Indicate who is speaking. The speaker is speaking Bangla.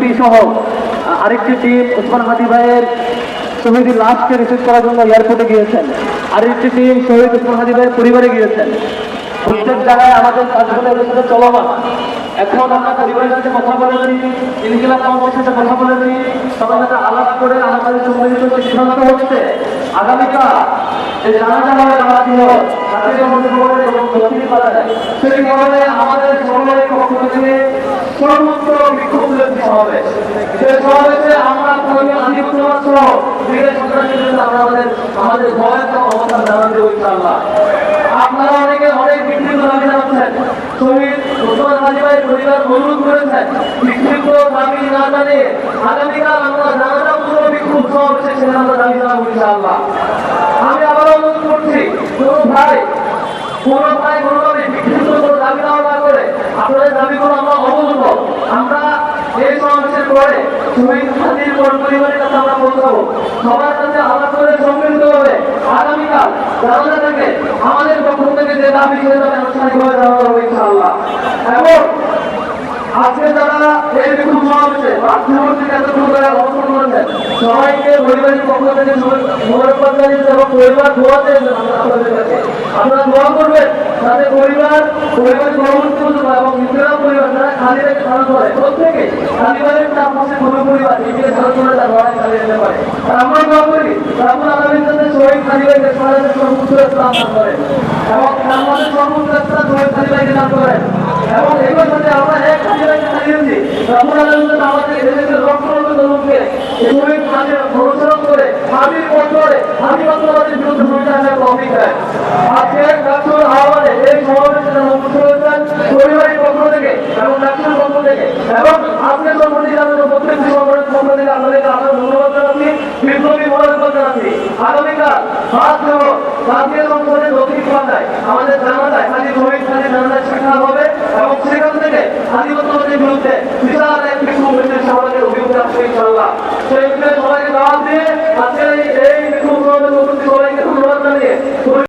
Speaker 1: বিএনপি সহ আরেকটি টিম ওসমান হাদি ভাইয়ের শহীদের লাশকে রিসিভ করার জন্য এয়ারপোর্টে গিয়েছেন। আরেকটি টিম শহীদ ওসমান হাদি ভাইয়ের পরিবারে গিয়েছেন। প্রত্যেক জায়গায় আমাদের কাজগুলো এদের সাথে চলমান। এখন আমরা পরিবারের সাথে কথা বলেছি, ইনকিলাব কমিটির সাথে কথা বলেছি। সবার সাথে আলাপ করে আমাদের সম্মিলিত সিদ্ধান্ত হচ্ছে, আগামীকাল যে জানাজা হবে জানাজিও জাতীয় পাড়ায় সেই কারণে আমাদের সকলের পক্ষ থেকে সর্বোচ্চ সমাবেশ যে সমাবেশে আমরা সন্ত্রাসীদের আমাদের আমাদের ভয়ের অবস্থান জানান দেবো ইনশাআল্লাহ। আপনারা অনেকে অনেক বিকৃত দাবি জানাচ্ছেন। শহীদ ওসমান হাজি ভাই পরিবার অনুরোধ করেছেন। বিকৃত দাবি না জানিয়ে আগামীকাল আমরা জানাজা পুরো বিক্ষোভ সমাবেশে সেখানে আমরা দাবি জানাব ইনশাআল্লাহ। আমি আবার অনুরোধ করছি, কোন ভাই কোন ভাই কোনোভাবে বিকৃত কোনো দাবি না করে আপনাদের দাবিগুলো আমরা অবগত আমরা এই পরে শহীদ হাজির পরিবারের কাছে আমরা পৌঁছাবো সবার কাছে আলাদা করে সম্মিলিত হবে। আগামীকাল জানাজা থেকে আমাদের পক্ষ থেকে যে দাবি সে দাবি আনুষ্ঠানিকভাবে জানানো হবে ইনশাআল্লাহ। এবং পরিবার পরিবার পারে আর আমরা দোয়া করি, রাবুল আলমীর যাতে শহীদ খালি রেখে সমাজের সর্বোচ্চ ইসলাম দান করেন এবং আমাদের সর্বোচ্চ ইসলাম শহীদ খালি করে হাবির পথরে হাবিবাদের বিরুদ্ধে তৌফিক দেয় আজকে ডাক্তার আহ্বানে এই সমাবেশে যারা উপস্থিত হয়েছেন পরিবারের পক্ষ থেকে এবং ডাক্তারের পক্ষ থেকে এবং আজকে সম্পত্তি জানানো প্রত্যেক সমাবেশের পক্ষ থেকে আপনাদেরকে আমরা ধন্যবাদ জানাচ্ছি বিপ্লবী মোবারকবাদ জানাচ্ছি পাঁচ নম্বর জাতীয় সংসদের আমাদের